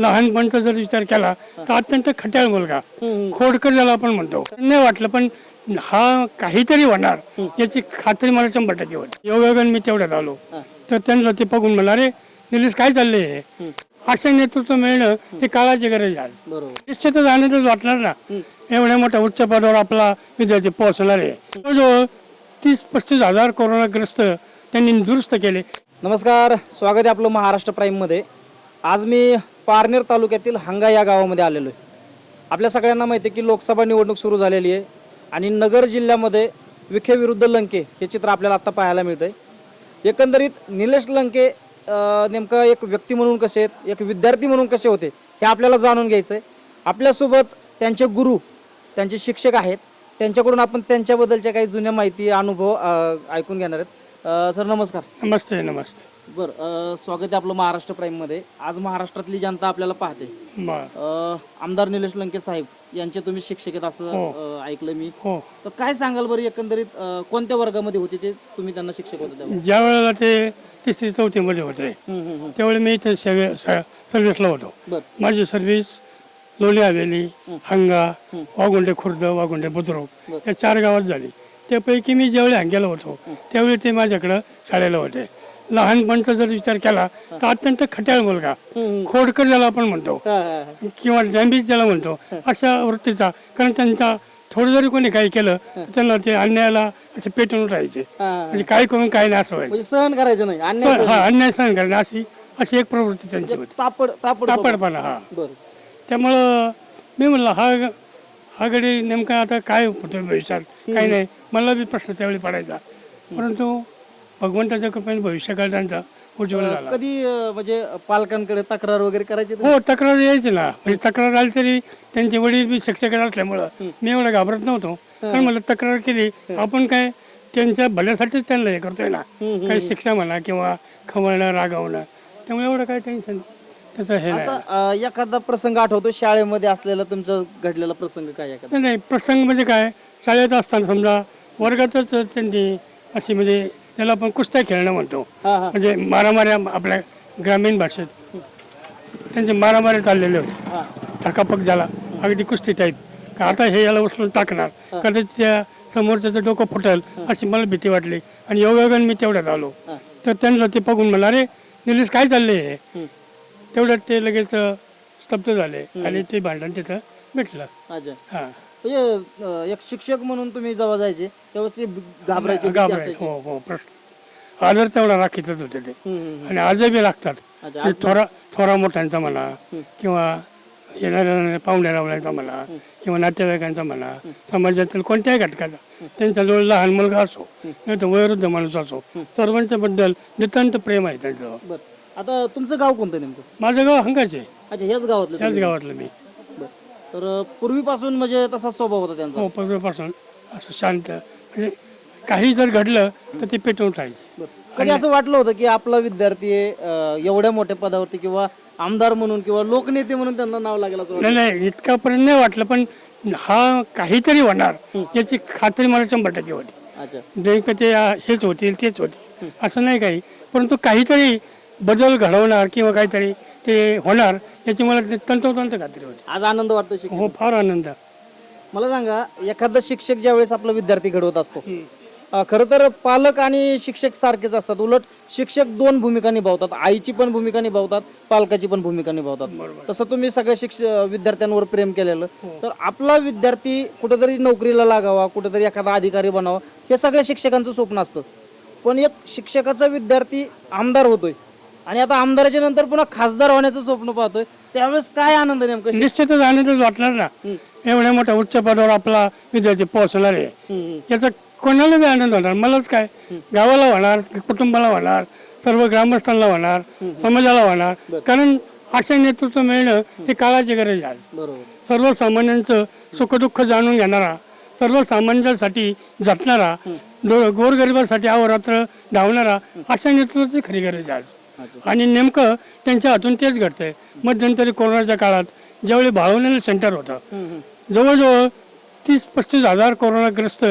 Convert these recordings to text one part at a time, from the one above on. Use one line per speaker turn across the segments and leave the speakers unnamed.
लहानपणचा जर विचार केला तर अत्यंत खट्याळ मुलगा. खोडकर ज्याला आपण म्हणतो. नाही वाटलं पण हा काहीतरी होणार याची खात्री मला शंभर टक्के वाटते योगायोगाने मी तेवढ्यात आलो. तर त्यांना ते बघून म्हणलं अरे निलेश काय चाललंय हे? असे नेतृत्व मिळणं ही काळाची गरज आहे.
बरोबर.
निश्चितच आनंदच वाटणार ना. एवढ्या मोठ्या उच्च पदावर आपला विद्यार्थी पोहोचणार आहे. जवळजवळ तीस पस्तीस हजार कोरोनाग्रस्त त्यांनी दुरुस्त केले.
नमस्कार. स्वागत आहे आपलं महाराष्ट्र प्राईममध्ये. आज मी पारनेर तालुक्यातील हंगा या गावामध्ये आलेलो आहे. आपल्या सगळ्यांना माहिती आहे की लोकसभा निवडणूक सुरू झालेली आहे आणि नगर जिल्ह्यामध्ये विखे विरुद्ध लंके हे चित्र आपल्याला आत्ता पाहायला मिळतं आहे एकंदरीत निलेश लंके नेमकं एक व्यक्ती म्हणून कसे आहेत एक विद्यार्थी म्हणून कसे होते हे आपल्याला जाणून घ्यायचं आहे आपल्यासोबत त्यांचे गुरु त्यांचे शिक्षक आहेत. त्यांच्याकडून आपण त्यांच्याबद्दलच्या काही जुन्या माहिती अनुभव ऐकून घेणार आहेत. सर नमस्कार.
नमस्ते नमस्ते.
बरं स्वागत आहे आपलं महाराष्ट्र प्राईममध्ये आज महाराष्ट्रातली जनता आपल्याला पाहते.
बर.
अं, आमदार निलेश लंके साहेब यांचे तुम्ही शिक्षक आहेत असं
हो.
अं, ऐकलं मी.
हो.
तर काय सांगाल बरं एकंदरीत अं, कोणत्या वर्गामध्ये होते ते? तुम्ही त्यांना शिक्षक होते
ज्या वेळेला ते तिसरी चौथीमध्ये होते
हम्म, हम्म, हम्म.
त्यावेळी मी इथे सेवे स- सर्व्हिसला होतो.
बरं.
माझी सर्व्हिस लोणी हवेली हंगा वाघुंडे खुर्द वाघुंडे बुद्रुक या चार गावात झाली. त्यापैकी मी ज्यावेळी हंग्याला होतो त्यावेळी ते माझ्याकडं शाळेला होते. लहानपणचा जर विचार केला तर अत्यंत खट्याळ मुलगा. खोडकर ज्याला आपण म्हणतो. किंवा डॅम्बिज ज्याला म्हणतो अशा वृत्तीचा. कारण त्यांचा थोडं जरी कोणी काही केलं त्यांना ते अन्यायाला असे पेटून राहायचे. म्हणजे काय करून काय नाही असं व्हायचं.
म्हणजे सहन करायचं नाही अन्याय
सहन- हा अन्याय सहन करणे अशी अशी एक प्रवृत्ती त्यांची होती.
तापड तापड
तापडपणा हा. त्यामुळं मी म्हणलं हा हा गडी नेमका आता काय होतं भविष्यात काही नाही. मला बी प्रश्न त्यावेळी पडायचा. परंतु भगवंताच्या कृपेने भविष्यकाळ त्यांचा उज्ज्वल झाला.
कधी अं, म्हणजे पालकांकडे तक्रार वगैरे करायची?
हो तक्रार यायची ना. म्हणजे तक्रार आली तरी त्यांचे वडील बी शिक्षक असल्यामुळं मी एवढं घाबरत नव्हतो. पण मला तक्रार केली. आपण काय त्यांच्या भल्यासाठीच त्यांना हे करतोय ना. काही शिक्षा म्हणा किंवा खवळणं रागवणं. त्यामुळे एवढं काय टेन्शन त्याचं हे नाही.
असा अं, एखादा प्रसंग आठवतो? शाळेमध्ये असलेला तुमचा घडलेला प्रसंग काय एखादा?
नाही, नाही. प्रसंग म्हणजे काय? शाळेत असताना समजा वर्गातच त्यांनी अशी म्हणजे त्याला आपण कुस्त्या खेळणं म्हणतो.
हा हा.
म्हणजे मारामाऱ्या आपल्या ग्रामीण भाषेत. त्यांचे मारामाऱ्या चाललेले होते. थकापक झाला. अगदी कुस्ती टाईप का आता हे याला उचलून टाकणार? कदाचित त्या समोरच्याचं डोकं फुटल अशी मला भीती वाटली. आणि योगायोगाने मी तेवढ्यात आलो.
हा.
तर त्यांना ते बघून म्हणलं अरे निलेश काय चाललंय हे?
हम्म.
तेवढ्यात ते लगेच स्तब्ध झाले. आणि ते भांडण तिथं भेटलं
अच्छा.
हां.
म्हणजे अं, एक शिक्षक म्हणून तुम्ही जेव्हा जायचे तेव्हा ते घाबरायचे भीती
घाबराय
असायची.
हो हो प्रश्न. आदर तेवढा राखीतच होते ते.
हम्म, हम्म,
आणि आजही लागतात.
अच्छा,
थोरा थोरा मोठ्यांचा म्हणा किंवा येणाऱ्या पाहुण्या रावळ्यांचा म्हणा किंवा नातेवाईकांचा म्हणा समाजातील कोणत्याही घटकाचा. त्यांच्याजवळ लहान मुलगा असो नाही तर वयोवृद्ध माणूस असो सर्वांच्या बद्दल नितांत प्रेम आहे त्यांचं.
बरं. आता तुमचं गाव कोणतं नेमकं?
माझं गाव हंगाचे.
अच्छा ह्याच गावातलं
त्याच
तुम्ही?
गावातलं मी.
तर पूर्वीपासून म्हणजे तसा स्वभाव होता त्यांचा.
हो पूर्वीपासून असं शांत. म्हणजे काही जर घडलं तर ते पेटवून
बरं. कधी असं वाटलं होतं की आपला विद्यार्थी अं, एवढ्या मोठ्या पदावरती किंवा आमदार म्हणून किंवा लोकनेते म्हणून त्यांना नाव लागेल असं वाटलं?
नाही नाही इतकापर्यंत नाही वाटलं पण हा काहीतरी होणार याची खात्री मला शंभर टक्के होती.
अच्छा.
नेमकं ते आ, हेच होतील तेच होतील. असं नाही काही. परंतु काहीतरी बदल घडवणार किंवा काहीतरी ते होणार याची मला ते तंतोतंत खात्री होती.
आज आनंद वाटतो शिक्षक
हो फार आनंद.
मला सांगा एखादा शिक्षक ज्यावेळेस आपला विद्यार्थी घडवत असतो अं, खरं तर पालक आणि शिक्षक सारखेच असतात. उलट शिक्षक दोन भूमिका निभावतात. आईची पण भूमिका निभावतात पालकाची पण भूमिका निभावतात. तसं तुम्ही सगळ्या शिक्ष विद्यार्थ्यांवर प्रेम केलेलं तर आपला विद्यार्थी कुठेतरी नोकरीला लागावा कुठेतरी एखादा अधिकारी बनावा हे सगळ्या शिक्षकांचं स्वप्न असतं. पण एक शिक्षकाचा विद्यार्थी आमदार होतोय. आणि आता आमदाराच्या नंतर पुन्हा खासदार होण्याचं स्वप्न पाहतोय. त्यावेळेस काय आनंद नेमकं?
निश्चितच आनंदच वाटणार ना. एवढ्या मोठ्या उच्च पदावर आपला विद्यार्थी पोहोचणार आहे. याचा कोणाला बी आनंद होणार? मलाच काय? गावाला होणार कुटुंबाला होणार सर्व ग्रामस्थांना होणार समाजाला होणार. कारण असे नेतृत्व मिळणं ही काळाची गरज आहे. सर्वसामान्यांचं सुखदुःख जाणून घेणारा सर्वसामान्यांसाठी दो- गोरगरिबासाठी अहोरात्र धावणारा अशा नेतृत्वाची खरी गरज आहे आणि नेमकं त्यांच्या हातून तेच घडतंय. मध्यंतरी कोरोनाच्या काळात ज्यावेळी भावनेलं सेंटर होतं जवळजवळ तीस पस्तीस हजार कोरोनाग्रस्त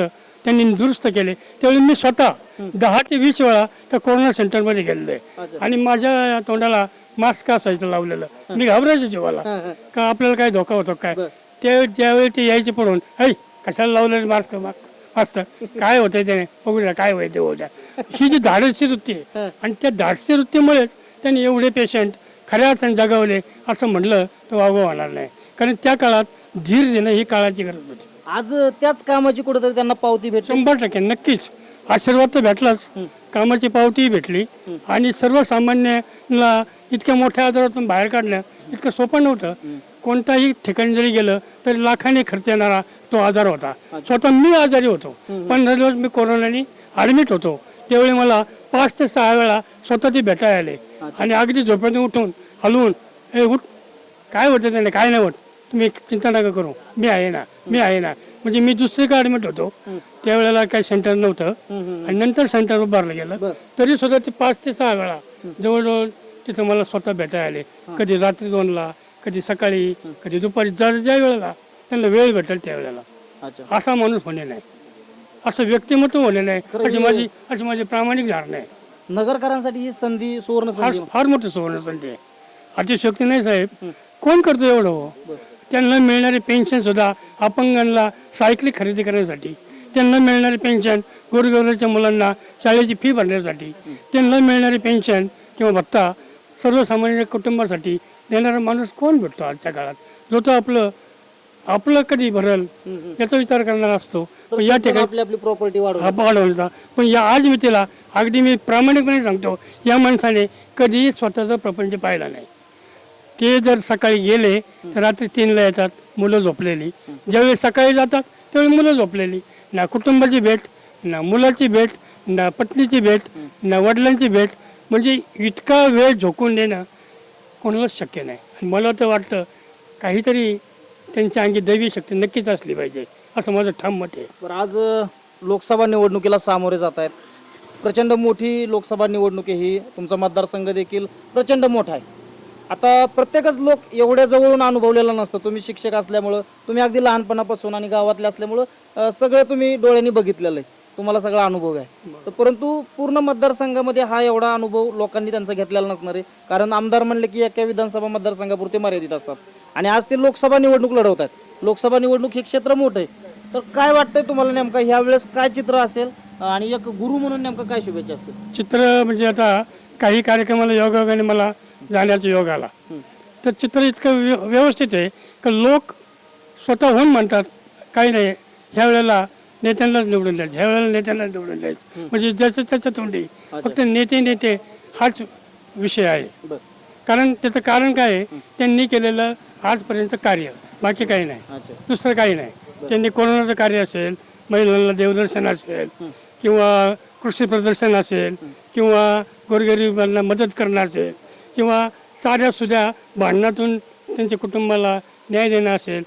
त्यांनी दुरुस्त केले. त्यावेळी मी स्वतः दहा ते वीस वेळा त्या कोरोना सेंटरमध्ये गेलेलो आहे. आणि माझ्या तोंडाला मास्क असायचं लावलेलं? मी घाबरायचो जीवाला. का आपल्याला काय धोका होतो काय. ते ज्यावेळी ते यायचे पडून ऐ कशाला लावलेलं मास्क मास्क मस्त काय होतंय त्याने? बघू द्या काय होईल ते होऊ द्या ही जी धाडसी वृत्ती आहे. आणि त्या धाडसी वृत्तीमुळेच त्यांनी एवढे पेशंट खऱ्या अर्थाने जगावले असं म्हटलं तर वागव होणार नाही. कारण त्या काळात धीर देणं ही काळाची गरज होती.
आज त्याच कामाची कुठेतरी त्यांना पावती भेटली.
शंभर टक्के नक्कीच. आशीर्वाद तर भेटलाच. कामाची पावतीही भेटली. आणि सर्वसामान्याला इतक्या मोठ्या आजारातून बाहेर काढणं इतकं सोपं नव्हतं. कोणताही ठिकाणी जरी गेलं तरी लाखाने खर्च येणारा तो आजार होता. स्वतः मी आजारी होतो. पंधरा दिवस मी कोरोनाने ॲडमिट होतो. त्यावेळी मला पाच ते सहा वेळा स्वतः ते भेटायला आले. आणि अगदी झोपेतून उठून हलवून हे उठ. काय होतं त्याने? काय नाही होत. तुम्ही चिंता नका करू. मी आहे ना. मी आहे ना. म्हणजे मी दुसरीकडे ॲडमिट होतो. त्यावेळेला काही सेंटर नव्हतं. आणि नंतर सेंटर उभारलं गेलं. तरी सुद्धा ते पाच ते सहा वेळा जवळजवळ तिथं मला स्वतः भेटायला आले. कधी रात्री दोनला कधी सकाळी कधी दुपारी जर ज्या वेळेला त्यांना वेळ भेटेल त्या वेळेला.
अच्छा.
असा माणूस होणे नाही. असं व्यक्तिमत्व होणे नाही. अशी माझी अशी माझी प्रामाणिक धारणा आहे.
नगरकरांसाठी ही संधी सुवर्ण
फार
संधी
फार मोठी सुवर्ण संधी आहे. अतिशयोक्ती नाही साहेब. कोण करतो एवढं हो? त्यांना मिळणारी पेन्शन सुद्धा अपंगांना सायकली खरेदी करण्यासाठी त्यांना मिळणारी पेन्शन गोरगरिबाच्या मुलांना शाळेची फी भरण्यासाठी त्यांना मिळणारी पेन्शन किंवा भत्ता सर्वसामान्य कुटुंबासाठी देणारा माणूस कोण भेटतो आजच्या काळात? जो तो आपलं आपलं कधी भरल? याचा विचार करणारा असतो. पण या ठिकाणी
आपली आपली प्रॉपर्टी वाढव
वाढवला पण या आज मी तिला अगदी मी प्रामाणिकपणे सांगतो या माणसाने कधीही स्वतःचा प्रपंच पाहिला नाही. ते जर सकाळी गेले तर रात्री तीनला येतात मुलं झोपलेली. ज्यावेळी सकाळी जातात त्यावेळी मुलं झोपलेली. ना कुटुंबाची भेट ना मुलाची भेट ना पत्नीची भेट ना वडिलांची भेट. म्हणजे इतका वेळ झोकून देणं कोणालाच शक्य नाही. आणि मला तर वाटतं काहीतरी त्यांच्या अंगी दैवी शक्ती नक्कीच असली पाहिजे असं माझं ठाम मत आहे.
बरं आज अ, लोकसभा निवडणुकीला सामोरे जात आहेत. प्रचंड मोठी लोकसभा निवडणूक आहे ही तुमचा मतदारसंघ देखील प्रचंड मोठा आहे. आता प्रत्येकच लोक एवढ्या जवळून अनुभवलेला नसतं. तुम्ही शिक्षक असल्यामुळं तुम्ही अगदी लहानपणापासून आणि गावातले असल्यामुळं अ, सगळं तुम्ही डोळ्यांनी बघितलेलं आहे. तुम्हाला सगळा अनुभव आहे. तर परंतु पूर्ण मतदारसंघामध्ये हा एवढा अनुभव लोकांनी त्यांचा घेतलेला नसणार आहे. कारण आमदार म्हणले की एका विधानसभा मतदारसंघापुरते मर्यादित असतात. आणि आज ते लोकसभा निवडणूक लढवत आहेत. लोकसभा निवडणूक हे क्षेत्र मोठं आहे. तर काय वाटतंय तुम्हाला नेमकं? ह्या वेळेस काय चित्र असेल? आणि एक गुरु म्हणून नेमकं काय शुभेच्छा असतील?
चित्र म्हणजे आता काही कार्यक्रमाला योगायोगाने मला जाण्याचा योग आला. तर चित्र इतकं व्य- व्यवस्थित आहे का लोक स्वतःहून म्हणतात काही नाही ह्या वेळेला नेत्यांनाच निवडून द्यायचं. ह्या वेळेला नेत्यांनाच निवडून द्यायचं. म्हणजे ज्याचं त्याच्या तोंडी. फक्त नेते नेते हाच विषय आहे. कारण त्याचं कारण काय आहे? त्यांनी केलेलं आजपर्यंत कार्य. बाकी काही नाही. दुसरं काही नाही. त्यांनी कोरोनाचं कार्य असेल महिलांना देवदर्शन असेल किंवा कृषी प्रदर्शन असेल किंवा गोरगरिबांना मदत करणं असेल किंवा साध्या सुद्या भांडणातून त्यांच्या कुटुंबाला न्याय देणं असेल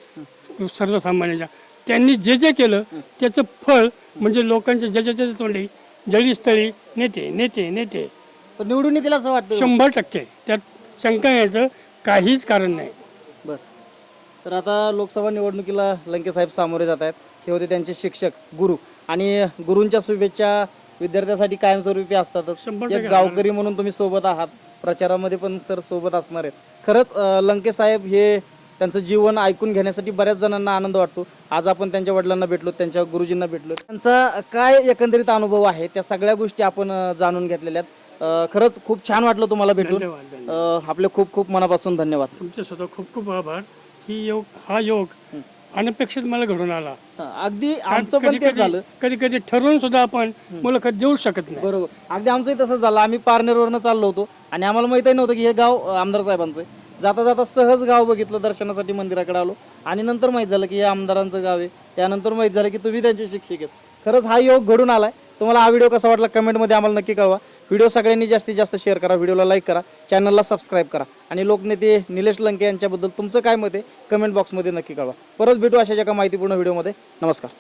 सर्वसामान्यांच्या. त्यांनी जे जे केलं त्याचं फळ म्हणजे लोकांच्या ज्याच्या त्याच्या तोंडी जळीस्थळी नेते नेते नेते.
तर निवडून येतील असं वाटतं
शंभर टक्के. त्यात शंका यायचं काहीच कारण नाही.
बर. तर आता लोकसभा निवडणुकीला लंके साहेब सामोरे जात आहेत. हे होते त्यांचे शिक्षक गुरु. आणि गुरूंच्या शुभेच्छा विद्यार्थ्यासाठी कायमस्वरूपी असतातच.
शंभर
एक गावकरी म्हणून तुम्ही सोबत आहात. प्रचारामध्ये पण सर सोबत असणार आहेत. खरंच लंके साहेब हे त्यांचं जीवन ऐकून घेण्यासाठी बऱ्याच जणांना आनंद वाटतो. आज आपण त्यांच्या वडिलांना भेटलो त्यांच्या गुरुजींना भेटलो. त्यांचा काय एकंदरीत अनुभव आहे? त्या सगळ्या गोष्टी आपण जाणून घेतलेल्या आहेत. खरंच खूप छान वाटलं तुम्हाला भेटून. आपले खूप खूप मनापासून धन्यवाद.
तुमचे सुद्धा खूप खूप आभार. ही योग हा योग अनपेक्षित मला घडून आला.
अगदी आमचं पण तेच झालं.
कधी कधी ठरवून सुद्धा आपण मुलाखत देऊ शकत नाही.
बरोबर. अगदी आमचंही तसंच झालं. आम्ही पारनेरवरनं चाललो होतो आणि आम्हाला माहितही नव्हतं की हे गाव आमदार साहेबांचं जाता जाता सहज गाव बघितलं दर्शनासाठी मंदिराकडे आलो. आणि नंतर माहीत झालं की हे आमदारांचं गाव आहे. त्यानंतर माहीत झालं की तुम्ही त्यांचे शिक्षक आहेत. खरंच हा योग घडून आलाय. तुम्हाला हा व्हिडिओ कसा वाटला कमेंटमध्ये आम्हाला नक्की कळवा. व्हिडिओ सगळ्यांनी जास्तीत जास्त शेअर करा. व्हिडिओला लाईक करा. चॅनलला सबस्क्राईब करा. आणि लोकनेते निलेश लंके यांच्याबद्दल तुमचं काय मत आहे कमेंट बॉक्समध्ये नक्की कळवा. परत भेटू अशाच एका माहितीपूर्ण व्हिडिओमध्ये. नमस्कार.